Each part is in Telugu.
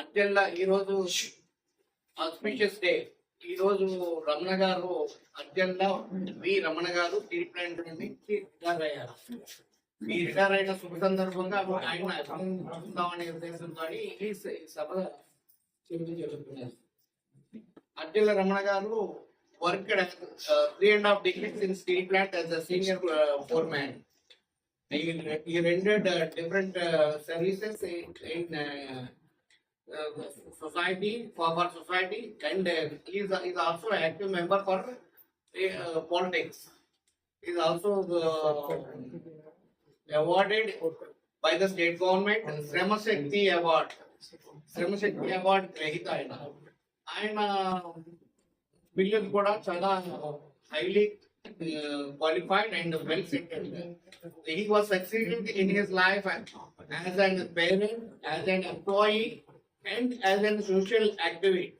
అత్యంత ఈరోజు ఆస్పిషియస్ డే. ఈ రోజు రమణ గారు అత్యంత వి రమణ గారు స్టీల్ ప్లాంట్ నుండి రిటైర్ అయ్యారు. మీ రిటైర్ అయిన శుభ సందర్భంగా ఆయన ఉందామనే ఉద్దేశంతో ఈ సభ చేస్తున్నారు అత్యంత Ramana garu work three and half degrees in steel plant as a senior foreman he, he rendered uh, different uh, services in, in uh, uh, society for, for society and uh, he is, is also an active member for uh, politics. He is also uh, awarded by the state government Srama Shakti Award. Srama Shakti Award గ్రహీత ఆయన ఆయన బిల్లులు కూడా చాలా highly Uh, qualified and well settled. He was succeeded in his life as an parent, as an employee, and as a social activist.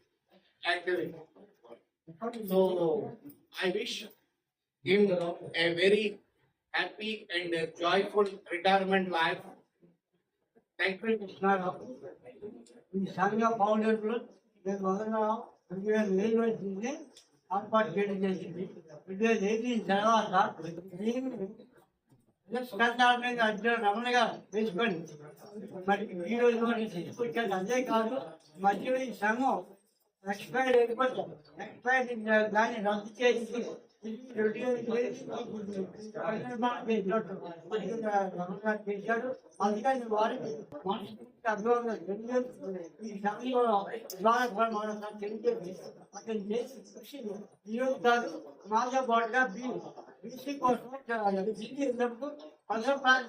So I wish him a very happy and joyful retirement life. Thank you, Krishna. We sang your founder, then Magana, and we are very well ఏర్పాటు చేయడం చేసింది. రెండు ఎయిటీన్ తర్వాత నేను అర్జున రమణగా వేసుకొని మరి ఈ రోజు వరకు కాదు మధ్యలో ఈ సంఘం దాన్ని రద్దు చేసి అందుకని వారికి మనస్ఫూర్తిగా ఈ సమయంలో ద్వారా మనం తెలియజేసి కాదు మాతో పాటుగా బీ బీసీ కోసం ఢిల్లీ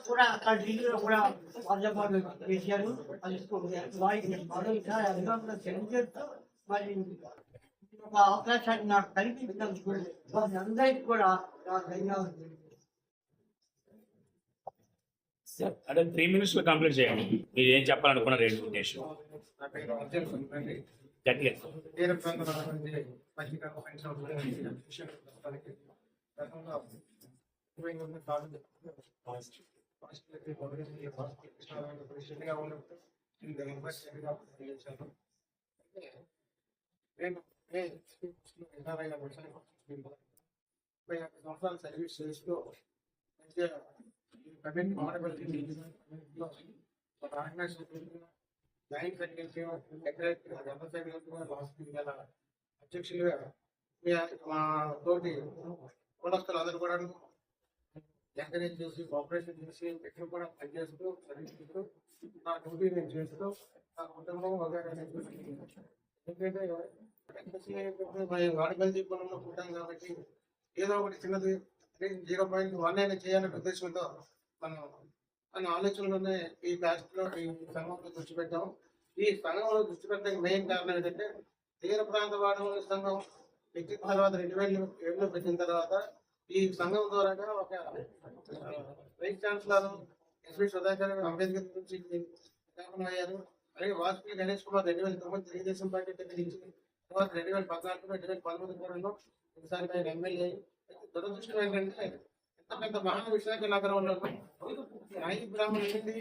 కూడా అక్కడ ఢిల్లీలో కూడా పదవి చేశారు వారికి మరోసారి అభినందనలు తెలియజేస్తూ మరి ఒక అవకాశాన్ని నాకు కల్పించినందుకు వారి అందరికీ కూడా నాకు ధన్యవాదాలు అంటే త్రీ మినిట్స్లో కంప్లీట్ చేయండి. మీరు ఏం చెప్పాలనుకున్నారు ఏంటి ఉద్దేశం. గట్టిగా నేను యూనివర్సిటీగా పనిచేశాను అయితే నేను ఏ రిటైర్ అయిన వ్యవసాయ ముప్పై యాభై సంవత్సరాలు సర్వీస్ చేస్తూ మంచిగా committee moddable organisation joint secretary secretary general secretary last గల అధ్యక్షులుగా మీ మా తోటి కులస్తులు అందరూ కూడా ఎంకరేజ్ చేసి కోఆపరేషన్ చేసి ఎక్కడ కూడా పనిచేస్తూ చదివిస్తూ నా డ్యూటీ నేను చేస్తూ నా కుటుంబం వగైరా నేను ఎందుకంటే వాడగల్ జీవనంలో పుట్టాం కాబట్టి ఏదో ఒకటి చిన్నది జీరో పాయింట్ వన్ అయినా చేయాలనే ఉద్దేశంతో మనం మన ఆలోచనలోనే ఈ బ్యాచ్లో ఈ సంఘంలో దృష్టి పెట్టాం ఈ సంఘంలో దృష్టి పెట్టడానికి మెయిన్ కారణం ఏంటంటే తీర ప్రాంత వాడల సంఘం పెట్టిన తర్వాత రెండు వేల ఏడులో పెట్టిన తర్వాత ఈ సంఘం ద్వారా ఒక vice chancellor SV Sudhakar Ambedkar గురించి అయ్యారు అలాగే వాజ్పేయి గణేష్ కుమార్ రెండు వేల తొమ్మిది తెలుగుదేశం పార్టీ నుంచి తర్వాత రెండు వేల పద్నాలుగు రెండు వేల పంతొమ్మిది కూడా ఒకసారి ఆయన ఎమ్మెల్యే దురదృష్టం ఏంటంటే ఎంత పెద్ద మహా విశాఖ నగరంలో నాయి గ్రామం ఏంటి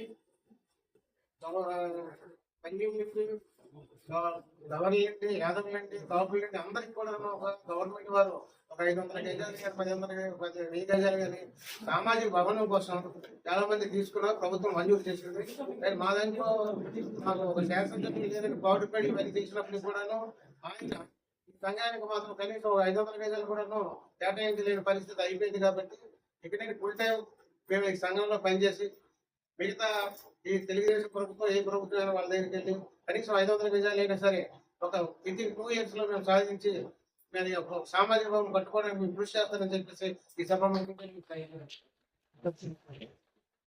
పంజీవులు గవర్నమెంట్ యాదవులండి కాపులండి అందరికి కూడా ఒక గవర్నమెంట్ వారు ఒక ఐదు వందల గజాలు కానీ పది వందల పది వెయ్యి గజాలు కానీ సామాజిక భవనం కోసం చాలా మంది తీసుకున్నారు. ప్రభుత్వం మంజూరు చేసింది. మా దాంట్లో మాకు ఒక శాసనసభ్యులు లేదని పాటుపడి ఇవన్నీ తీసినప్పుడు కూడాను ఆయన ఈ సంఘానికి మాత్రం కనీసం ఒక ఐదు వందల గజాలు కూడాను కేటాయించలేని పరిస్థితి అయిపోయింది కాబట్టి ఇక్కడికి ఫుల్ టైం మేము ఈ సంఘంలో పనిచేసి మిగతా ఈ తెలుగుదేశం ప్రభుత్వం ఏ ప్రభుత్వం అయినా వాళ్ళ దగ్గరికి వెళ్ళి కనీసం ఐదు వందల గజాలు అయినా సరే ఒక విత్ ఇన్ టూ ఇయర్స్లో మేము సాధించి మేము ఒక సామాజిక భవనం కట్టుకోవడానికి కృషి చేస్తానని చెప్పేసి ఈ సభ